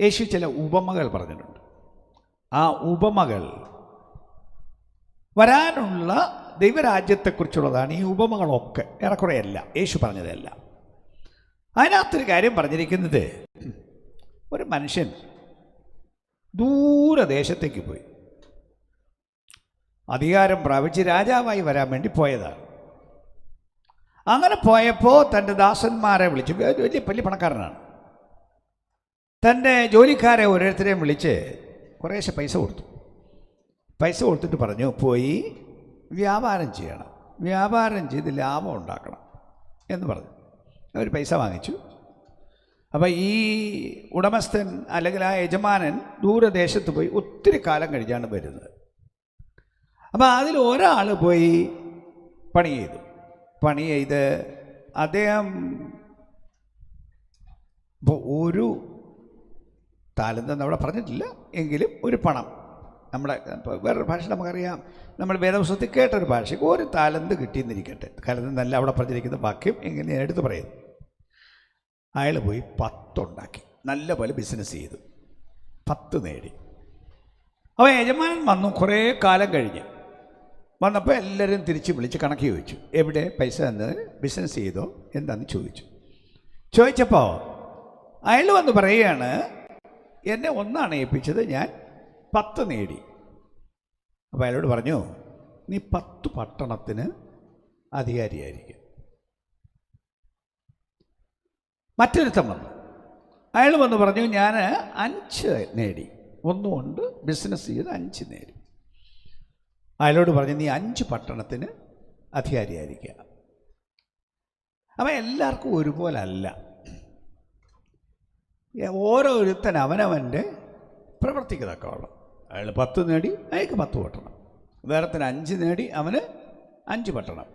യേശു ചില ഉപമകൾ പറഞ്ഞിട്ടുണ്ട്. ആ ഉപമകൾ വരാനുള്ള ദൈവരാജ്യത്തെക്കുറിച്ചുള്ളതാണ് ഈ ഉപമകളൊക്കെ ഏറെക്കുറെ അല്ല യേശു പറഞ്ഞതല്ല. അതിനകത്തൊരു കാര്യം പറഞ്ഞിരിക്കുന്നത് ഒരു മനുഷ്യൻ ദൂരദേശത്തേക്ക് പോയി. അധികാരം പ്രാപിച്ച് രാജാവായി വരാൻ വേണ്ടി പോയതാണ്. അങ്ങനെ പോയപ്പോൾ തന്റെ ദാസന്മാരെ വിളിച്ചു. വലിയ വലിയ പണക്കാരനാണ്. തന്റെ ജോലിക്കാരെ ഓരോരുത്തരെയും വിളിച്ച് കുറേശ്ശെ പൈസ കൊടുത്തു. പൈസ കൊടുത്തിട്ട് പറഞ്ഞു പോയി വ്യാപാരം ചെയ്യണം. വ്യാപാരം ചെയ്ത് ലാഭം ഉണ്ടാക്കണം. എന്ന് പറഞ്ഞു. അവർ പൈസ വാങ്ങിച്ചു. അപ്പോൾ ഈ ഉടമസ്ഥൻ അല്ലെങ്കിൽ ആ യജമാനൻ ദൂരദേശത്ത് പോയി ഒത്തിരി കാലം കഴിഞ്ഞാണ് വരുന്നത്. അപ്പോൾ അതിൽ ഒരാൾ പോയി പണി ചെയ്തു. പണി ചെയ്ത് അദ്ദേഹം ഇപ്പോൾ ഒരു താലന്തെന്ന് അവിടെ പറഞ്ഞിട്ടില്ല. എങ്കിലും ഒരു പണം. നമ്മുടെ വേറൊരു ഭാഷ നമുക്കറിയാം. നമ്മൾ വേദപുസ്തകത്തിൽ കേട്ടൊരു ഭാഷയ്ക്ക് ഒരു താലന്ത് കിട്ടിയെന്നിരിക്കട്ടെ. താലന്തെന്നല്ല അവിടെ പറഞ്ഞിരിക്കുന്ന വാക്യം എങ്ങനെ ഞാൻ എടുത്ത് പറയുന്നു അയാൾ പോയി പത്തുണ്ടാക്കി. നല്ല പോലെ ബിസിനസ് ചെയ്തു. പത്ത് നേടി. അപ്പോൾ യജമാനൻ വന്നു. കുറേ കാലം കഴിഞ്ഞ്. വന്നപ്പോൾ എല്ലാവരും തിരിച്ച് വിളിച്ച് കണക്ക് ചോദിച്ചു. എവിടെ പൈസ എന്ന് ബിസിനസ് ചെയ്തോ? എന്താണെന്ന് ചോദിച്ചു. ചോദിച്ചപ്പോൾ അയാൾ വന്ന് പറയുകയാണ് എന്നെ ഒന്നാണ് ഏൽപ്പിച്ചത് ഞാൻ പത്ത് നേടി. അപ്പോൾ അയാളോട് പറഞ്ഞു നീ പത്ത് പട്ടണത്തിന് അധികാരിയായിരിക്കും. മറ്റൊരുത്തം വന്നു. അയാൾ വന്ന് പറഞ്ഞു ഞാൻ അഞ്ച് നേടി. ഒന്നുകൊണ്ട് ബിസിനസ് ചെയ്ത് അഞ്ച് നേടി. അയാളോട് പറഞ്ഞു നീ അഞ്ച് പട്ടണത്തിന് അധികാരിയായിരിക്കുക. അപ്പം എല്ലാവർക്കും ഒരുപോലല്ല. ഓരോരുത്തൻ അവനവന്റെ പ്രവർത്തിക്ക് തക്കവണ്ണം അയാൾ പത്ത് നേടി അയാൾക്ക് പത്ത് പട്ടണം. വേറത്തിന് അഞ്ച് നേടി അവന് അഞ്ച് പട്ടണം.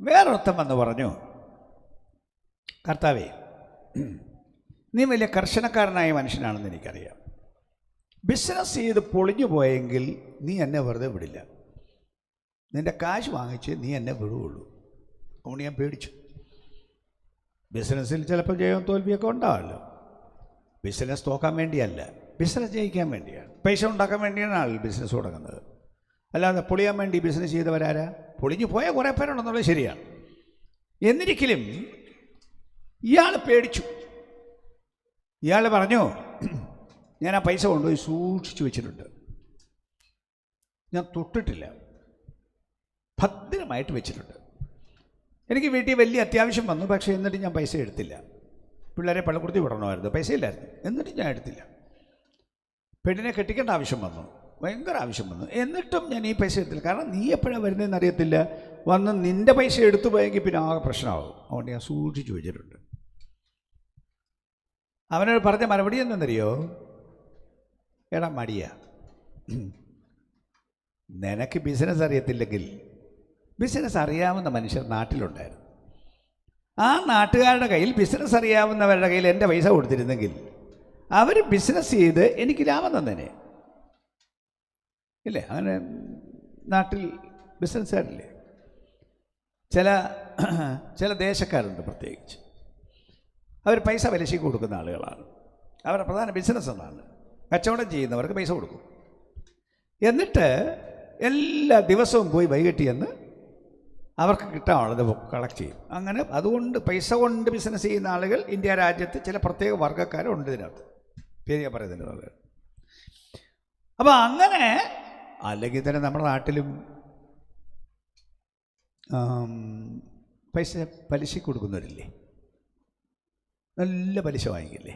വേറൊരുത്തൻ വന്ന് പറഞ്ഞു കർത്താവേ നീ വലിയ കർശനക്കാരനായ മനുഷ്യനാണെന്ന് എനിക്കറിയാം. ബിസിനസ് ചെയ്ത് പൊളിഞ്ഞു പോയെങ്കിൽ നീ എന്നെ വെറുതെ വിടില്ല. നിന്റെ കാശ് വാങ്ങിച്ച് നീ എന്നെ വിടുകയുള്ളൂ അതുകൊണ്ട് ഞാൻ പേടിച്ചു. ബിസിനസ്സിൽ ചിലപ്പോൾ ജയവും തോൽവിയൊക്കെ ഉണ്ടാവല്ലോ. ബിസിനസ് തോക്കാൻ വേണ്ടിയല്ല. ബിസിനസ് ജയിക്കാൻ വേണ്ടിയാണ്. പൈസ ഉണ്ടാക്കാൻ വേണ്ടിയാണ് ആൾ ബിസിനസ് തുടങ്ങുന്നത്. അല്ലാതെ പൊളിയാൻ വേണ്ടി ബിസിനസ് ചെയ്തവരാരാ? പൊളിഞ്ഞു പോയ കുറേ പേരുണ്ടെന്നുള്ളത് ശരിയാണ്. എന്നിരിക്കലും ഇയാൾ പേടിച്ചു. ഇയാൾ പറഞ്ഞു ഞാൻ ആ പൈസ കൊണ്ടുപോയി സൂക്ഷിച്ചു വെച്ചിട്ടുണ്ട്. ഞാൻ തൊട്ടിട്ടില്ല. ഭദ്രമായിട്ട് വെച്ചിട്ടുണ്ട്. എനിക്ക് വീട്ടിൽ വലിയ അത്യാവശ്യം വന്നു പക്ഷേ എന്നിട്ട് ഞാൻ പൈസ എടുത്തില്ല. പിള്ളേരെ പള്ളിക്കൂടത്തിൽ വിടണമായിരുന്നു. പൈസ ഇല്ലായിരുന്നു എന്നിട്ട് ഞാൻ എടുത്തില്ല. പെണ്ണിനെ കെട്ടിക്കേണ്ട ആവശ്യം വന്നു. ഭയങ്കര ആവശ്യം വന്നു. എന്നിട്ടും ഞാൻ ഈ പൈസ എടുത്തില്ല. കാരണം നീ എപ്പോഴാണ് വരുന്നതെന്ന് അറിയത്തില്ല. വന്ന് നിന്റെ പൈസ എടുത്തു പോയെങ്കിൽ പിന്നെ ആകെ പ്രശ്നമാകും. അതുകൊണ്ട് ഞാൻ സൂക്ഷിച്ചു വെച്ചിട്ടുണ്ട്. അവനോട് പറഞ്ഞ മറുപടി എന്തെന്നറിയോ? എടാ മടിയ. നിനക്ക് ബിസിനസ് അറിയത്തില്ലെങ്കിൽ ബിസിനസ് അറിയാവുന്ന മനുഷ്യർ നാട്ടിലുണ്ടായിരുന്നു. ആ നാട്ടുകാരുടെ കയ്യിൽ ബിസിനസ് അറിയാവുന്നവരുടെ കയ്യിൽ എന്റെ പൈസ കൊടുത്തിരുന്നെങ്കിൽ അവർ ബിസിനസ് ചെയ്ത് എനിക്ക് ലാഭം തന്നേനെ. ഇല്ലേ? അങ്ങനെ നാട്ടിൽ ബിസിനസ്സുകാരില്ലേ ചില ചില ദേശക്കാരുണ്ട് പ്രത്യേകിച്ച്. അവർ പൈസ പലിശയ്ക്ക് കൊടുക്കുന്ന ആളുകളാണ്. അവരുടെ പ്രധാന ബിസിനസ് എന്നാണ്. കച്ചവടം ചെയ്യുന്നവർക്ക് പൈസ കൊടുക്കും. എന്നിട്ട് എല്ലാ ദിവസവും പോയി വൈകിട്ട് ചെന്ന് അവർക്ക് കിട്ടാനുള്ളത് കളക്ട് ചെയ്യും. അങ്ങനെ അതുകൊണ്ട് പൈസ കൊണ്ട് ബിസിനസ് ചെയ്യുന്ന ആളുകൾ ഇന്ത്യ രാജ്യത്ത് ചില പ്രത്യേക വർഗക്കാരുണ്ട് ഇതിനകത്ത്. പേര് ഞാൻ പറയുന്നുണ്ട് അപ്പോൾ അങ്ങനെ അല്ലെങ്കിൽ തന്നെ നമ്മുടെ നാട്ടിലും പൈസ പലിശ കൊടുക്കുന്നവരില്ലേ? നല്ല പലിശ വാങ്ങിക്കില്ലേ?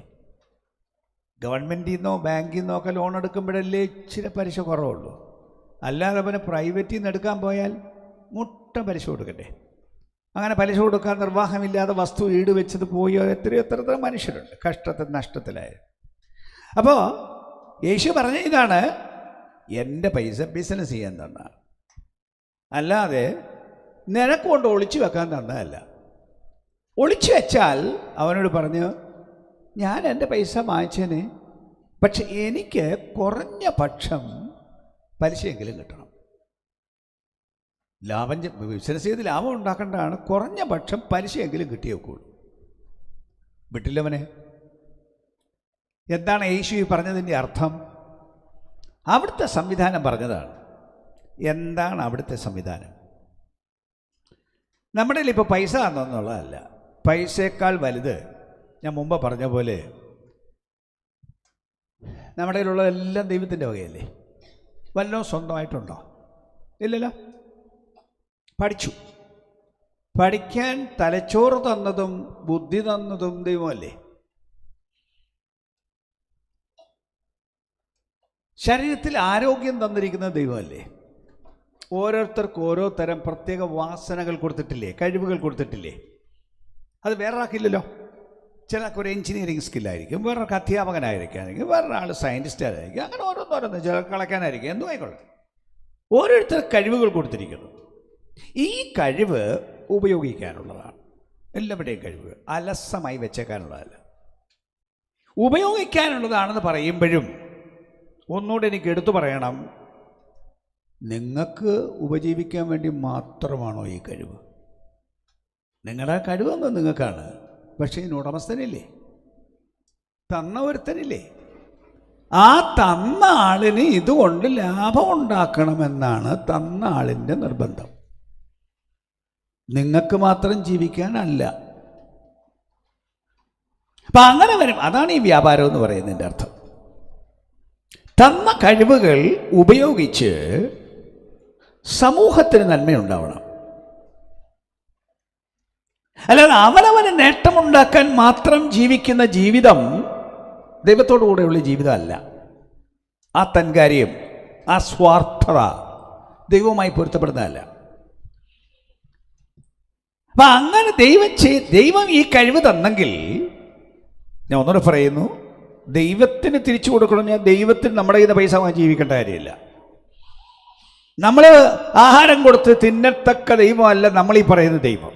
ഗവൺമെന്റിൽ നിന്നോ ബാങ്കിൽ നിന്നോ ഒക്കെ ലോൺ എടുക്കുമ്പോഴല്ലേ ഇച്ചിരി പലിശ കുറവുള്ളൂ. അല്ലാതെ പിന്നെ പ്രൈവറ്റിൽ നിന്ന് എടുക്കാൻ പോയാൽ മുട്ട പലിശ കൊടുക്കണ്ടേ അങ്ങനെ പലിശ കൊടുക്കാൻ നിർവാഹമില്ലാതെ വസ്തു ഈട് വെച്ചത് പോയോ എത്രയോ എത്ര എത്ര മനുഷ്യരുണ്ട്. കഷ്ടത്തിൽ നഷ്ടത്തിലായ. അപ്പോൾ യേശു പറഞ്ഞ ഇതാണ് എന്റെ പൈസ ബിസിനസ് ചെയ്യാൻ തന്ന. അല്ലാതെ നിനക്ക് കൊണ്ട് ഒളിച്ചു വെക്കാൻ തന്നതല്ല. ഒളിച്ചു വെച്ചാൽ അവനോട് പറഞ്ഞു ഞാൻ എന്റെ പൈസ വാങ്ങിച്ചേനെ. പക്ഷെ എനിക്ക് കുറഞ്ഞ പക്ഷം പലിശയെങ്കിലും കിട്ടണം. ലാഭം ബിസിനസ് ചെയ്ത് ലാഭം ഉണ്ടാക്കേണ്ടതാണ്. കുറഞ്ഞ പക്ഷം പലിശയെങ്കിലും കിട്ടിയേക്കുള്ളൂ വിട്ടില്ലവനെ എന്താണ് യേശു ഈ പറഞ്ഞതിന്റെ അർത്ഥം? അവിടുത്തെ സംവിധാനം പറഞ്ഞതാണ്. എന്താണ് അവിടുത്തെ സംവിധാനം? നമ്മുടെ കയ്യിൽ ഇപ്പോൾ പൈസ തന്നെന്നുള്ളതല്ല. പൈസയേക്കാൾ വലുത് ഞാൻ മുമ്പ് പറഞ്ഞ പോലെ നമ്മുടെ കയ്യിലുള്ളതെല്ലാം ദൈവത്തിന്റെ വകയല്ലേ? വല്ലതും സ്വന്തമായിട്ടുണ്ടോ? ഇല്ലല്ലോ? പഠിച്ചു. പഠിക്കാൻ തലച്ചോറ് തന്നതും ബുദ്ധി തന്നതും ദൈവമല്ലേ? ശരീരത്തിൽ ആരോഗ്യം തന്നിരിക്കുന്ന ദൈവമല്ലേ? ഓരോരുത്തർക്ക് ഓരോ തരം പ്രത്യേക വാസനകൾ കൊടുത്തിട്ടില്ലേ? കഴിവുകൾ കൊടുത്തിട്ടില്ലേ? അത് വേറൊരാൾക്കില്ലല്ലോ. ചിലർക്ക് ഒരു എഞ്ചിനീയറിംഗ് സ്കില്ലായിരിക്കും വേറൊരാൾക്ക് അധ്യാപകനായിരിക്കും വേറൊരാൾ സയന്റിസ്റ്റ് ആയിരിക്കും അങ്ങനെ ഓരോന്നോരോന്ന് ചിലർക്ക് കളക്കാനായിരിക്കും എന്തും ആയിക്കോട്ടെ. ഓരോരുത്തർ കഴിവുകൾ കൊടുത്തിരിക്കുന്നു. ഈ കഴിവ് ഉപയോഗിക്കാനുള്ളതാണ്. എല്ലാവരുടെയും കഴിവ് അലസമായി വെച്ചേക്കാനുള്ളതല്ല. ഉപയോഗിക്കാനുള്ളതാണെന്ന് പറയുമ്പോഴും ഒന്നുകൂടെ എനിക്ക് എടുത്തു പറയണം. നിങ്ങൾക്ക് ഉപജീവിക്കാൻ വേണ്ടി മാത്രമാണോ ഈ കഴിവ്? നിങ്ങളുടെ കഴിവെന്ന് നിങ്ങൾക്കാണ്. പക്ഷേ ഇതിന് ഉടമസ്ഥനില്ലേ തന്ന ഒരുത്തനില്ലേ ആ തന്ന ആളിന് ഇതുകൊണ്ട് ലാഭം ഉണ്ടാക്കണമെന്നാണ് തന്ന ആളിന്റെ നിർബന്ധം. നിങ്ങൾക്ക് മാത്രം ജീവിക്കാനല്ല. അപ്പം അങ്ങനെ വരും. അതാണ് ഈ വ്യാപാരം എന്ന് പറയുന്നതിന്റെ അർത്ഥം. തന്ന കഴിവുകൾ ഉപയോഗിച്ച് സമൂഹത്തിന് നന്മയുണ്ടാവണം. അല്ലാതെ അവനവന് നേട്ടമുണ്ടാക്കാൻ മാത്രം ജീവിക്കുന്ന ജീവിതം ദൈവത്തോടു കൂടെയുള്ള ജീവിതമല്ല. ആ തൻകാര്യം ആ സ്വാർത്ഥത ദൈവവുമായി പൊരുത്തപ്പെടുന്നതല്ല. അപ്പം അങ്ങനെ ദൈവം ചെയ് ദൈവം ഈ കഴിവ് തന്നെങ്കിൽ ഞാൻ ഒന്നുകൂടെ പറയുന്നു ദൈവത്തിന് തിരിച്ചു കൊടുക്കണം ഞാൻ ദൈവത്തിന് നമ്മുടെ കയ്യിൽ നിന്ന് പൈസ വാങ്ങി ജീവിക്കേണ്ട കാര്യമില്ല. നമ്മൾ ആഹാരം കൊടുത്ത് തിന്നത്തക്ക ദൈവമല്ല നമ്മൾ ഈ പറയുന്ന ദൈവം.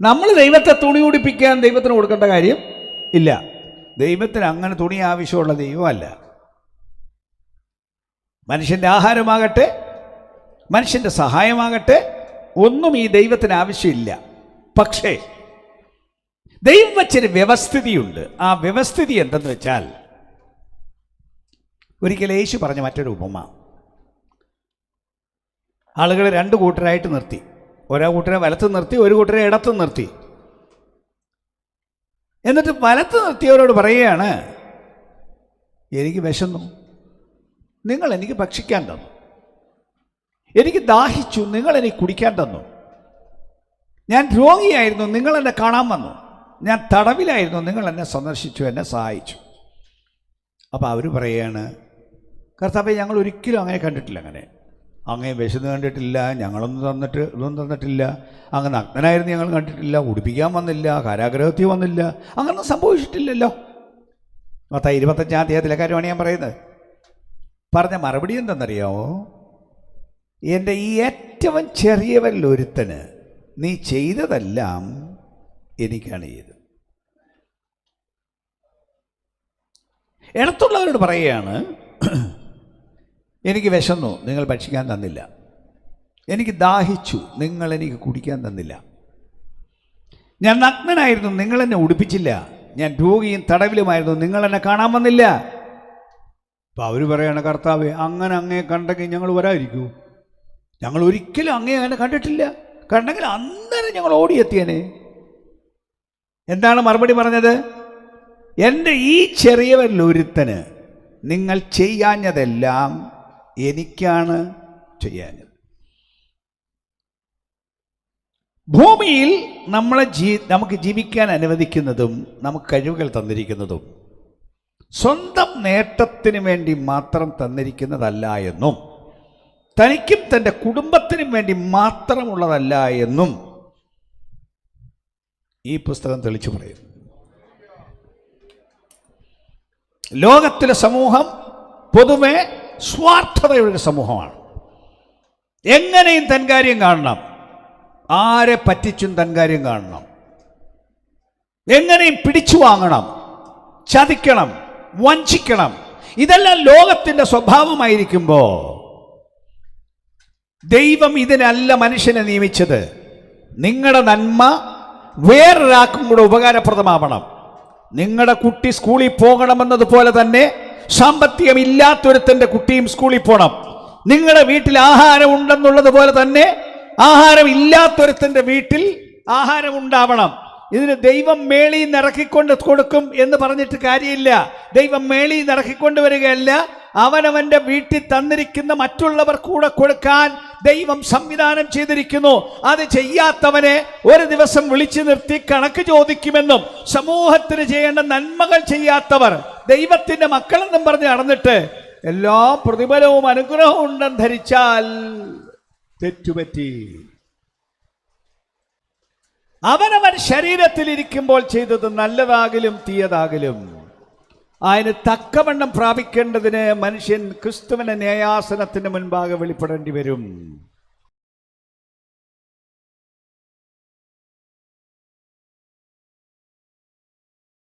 നമ്മൾ ദൈവത്തെ തുണി ഉടിപ്പിക്കാൻ ദൈവത്തിന് കൊടുക്കേണ്ട കാര്യം ഇല്ല. ദൈവത്തിന് അങ്ങനെ തുണി ആവശ്യമുള്ള ദൈവമല്ല. മനുഷ്യന്റെ ആഹാരമാകട്ടെ മനുഷ്യന്റെ സഹായമാകട്ടെ ഒന്നും ഈ ദൈവത്തിന് ആവശ്യമില്ല. പക്ഷേ ദൈവം വച്ചൊരു വ്യവസ്ഥിതിയുണ്ട്. ആ വ്യവസ്ഥിതി എന്തെന്ന് വെച്ചാൽ ഒരിക്കൽ യേശു പറഞ്ഞ മറ്റൊരു ഉപമ. ആളുകളെ രണ്ട് കൂട്ടരായിട്ട് നിർത്തി. ഒരാ കൂട്ടരെ വലത്ത് നിർത്തി ഒരു കൂട്ടരെ ഇടത്ത് നിർത്തി. എന്നിട്ട് വലത്ത് നിർത്തിയവരോട് പറയുകയാണ് എനിക്ക് വിശന്നു. നിങ്ങൾ എനിക്ക് ഭക്ഷിക്കാൻ തന്നു. എനിക്ക് ദാഹിച്ചു നിങ്ങൾ എനിക്ക് കുടിക്കാൻ തന്നു. ഞാൻ രോഗിയായിരുന്നു നിങ്ങൾ എന്നെ കാണാൻ വന്നു. ഞാൻ തടവിലായിരുന്നു നിങ്ങൾ എന്നെ സന്ദർശിച്ചു എന്നെ സഹായിച്ചു. അപ്പോൾ അവർ പറയുകയാണ് കർത്താവ് ഞങ്ങൾ ഒരിക്കലും അങ്ങനെ കണ്ടിട്ടില്ല അങ്ങനെ. അങ്ങനെ വിശന്ന് കണ്ടിട്ടില്ല ഞങ്ങളൊന്നും തന്നിട്ട് ഇതൊന്നും തന്നിട്ടില്ല. അങ്ങനെ നഗ്നനായിരുന്നു ഞങ്ങൾ കണ്ടിട്ടില്ല. ഉടുപ്പിക്കാൻ വന്നില്ല കാരാഗ്രഹത്തിൽ വന്നില്ല. അങ്ങനൊന്നും സംഭവിച്ചിട്ടില്ലല്ലോ. മൊത്തം ഇരുപത്തഞ്ചാം തീയതിയിലെ കാര്യമാണ് ഞാൻ പറയുന്നത്. പറഞ്ഞ മറുപടി എന്തെന്നറിയാമോ എന്റെ ഈ ഏറ്റവും ചെറിയവരിൽ നീ ചെയ്തതെല്ലാം എനിക്കാണ് ചെയ്തത്. ഇടത്തുള്ളവരോട് പറയുകയാണ് എനിക്ക് വിശന്നു നിങ്ങൾ ഭക്ഷിക്കാൻ തന്നില്ല. എനിക്ക് ദാഹിച്ചു നിങ്ങൾ എനിക്ക് കുടിക്കാൻ തന്നില്ല. ഞാൻ നഗ്നനായിരുന്നു നിങ്ങൾ എന്നെ ഉടുപ്പിച്ചില്ല. ഞാൻ രോഗിയും തടവിലുമായിരുന്നു നിങ്ങൾ എന്നെ കാണാൻ വന്നില്ല. അപ്പം അവർ പറയുകയാണ് കർത്താവ് അങ്ങനെ അങ്ങേ കണ്ടെങ്കിൽ ഞങ്ങൾ വരാതിരിക്കൂ. ഞങ്ങൾ ഒരിക്കലും അങ്ങേ അങ്ങനെ കണ്ടിട്ടില്ല. കണ്ടെങ്കിൽ അന്നേരം ഞങ്ങൾ ഓടിയെത്തിയനെ. എന്താണ് മറുപടി പറഞ്ഞത്? എന്റെ ഈ ചെറിയവരിലൊരുത്തന് നിങ്ങൾ ചെയ്യാഞ്ഞതെല്ലാം എനിക്കാണ് ചെയ്യാഞ്ഞത്. ഭൂമിയിൽ നമ്മളെ ജീ നമുക്ക് ജീവിക്കാൻ അനുവദിക്കുന്നതും നമുക്ക് കഴിവുകൾ തന്നിരിക്കുന്നതും സ്വന്തം നേട്ടത്തിന് വേണ്ടി മാത്രം തന്നിരിക്കുന്നതല്ല എന്നും തനിക്കും തന്റെ കുടുംബത്തിനും വേണ്ടി മാത്രമുള്ളതല്ല എന്നും ഈ പുസ്തകം തെളിച്ചു പറയും ലോകത്തിലെ സമൂഹം പൊതുവെ സ്വാർത്ഥതയുടെ സമൂഹമാണ്. എങ്ങനെയും തൻകാര്യം കാണണം. ആരെ പറ്റിച്ചും തൻകാര്യം കാണണം. എങ്ങനെയും പിടിച്ചു വാങ്ങണം. ചതിക്കണം. വഞ്ചിക്കണം. ഇതെല്ലാം ലോകത്തിന്റെ സ്വഭാവമായിരിക്കുമ്പോൾ ദൈവം ഇതിനല്ല മനുഷ്യനെ നിയമിച്ചത്. നിങ്ങളുടെ നന്മ വേറൊരാൾക്കും കൂടെ ഉപകാരപ്രദമാവണം. നിങ്ങളുടെ കുട്ടി സ്കൂളിൽ പോകണമെന്നതുപോലെ തന്നെ സാമ്പത്തികം ഇല്ലാത്തൊരുത്തന്റെ കുട്ടിയും സ്കൂളിൽ പോകണം നിങ്ങളുടെ വീട്ടിൽ ആഹാരം ഉണ്ടെന്നുള്ളത് പോലെ തന്നെ ആഹാരം ഇല്ലാത്തൊരുത്തന്റെ വീട്ടിൽ ആഹാരം ഉണ്ടാവണം. ഇതിന് ദൈവം മേളി നിറക്കിക്കൊണ്ട് കൊടുക്കും എന്ന് പറഞ്ഞിട്ട് കാര്യമില്ല. ദൈവം മേളി നിറക്കിക്കൊണ്ട് വരികയല്ല. അവനവന്റെ വീട്ടിൽ തന്നിരിക്കുന്ന മറ്റുള്ളവർ കൂടെ കൊടുക്കാൻ ദൈവം സംവിധാനം ചെയ്തിരിക്കുന്നു. അത് ചെയ്യാത്തവനെ ഒരു ദിവസം വിളിച്ചു നിർത്തി കണക്ക് ചോദിക്കുമെന്നും സമൂഹത്തിന് ചെയ്യേണ്ട നന്മകൾ ചെയ്യാത്തവർ ദൈവത്തിന്റെ മക്കളെന്നും പറഞ്ഞ് നടന്നിട്ട് എല്ലാ പ്രതിഫലവും അനുഗ്രഹവും ഉണ്ടെന്ന് ധരിച്ചാൽ തെറ്റുപറ്റി. അവനവൻ ശരീരത്തിൽ ഇരിക്കുമ്പോൾ ചെയ്തത് നല്ലതാകലും തീയതാകലും. അതിന് തക്കവണ്ണം പ്രാപിക്കേണ്ടതിന് മനുഷ്യൻ ക്രിസ്തുവിന്റെ ന്യായാസനത്തിന് മുൻപാകെ വെളിപ്പെടേണ്ടി വരും.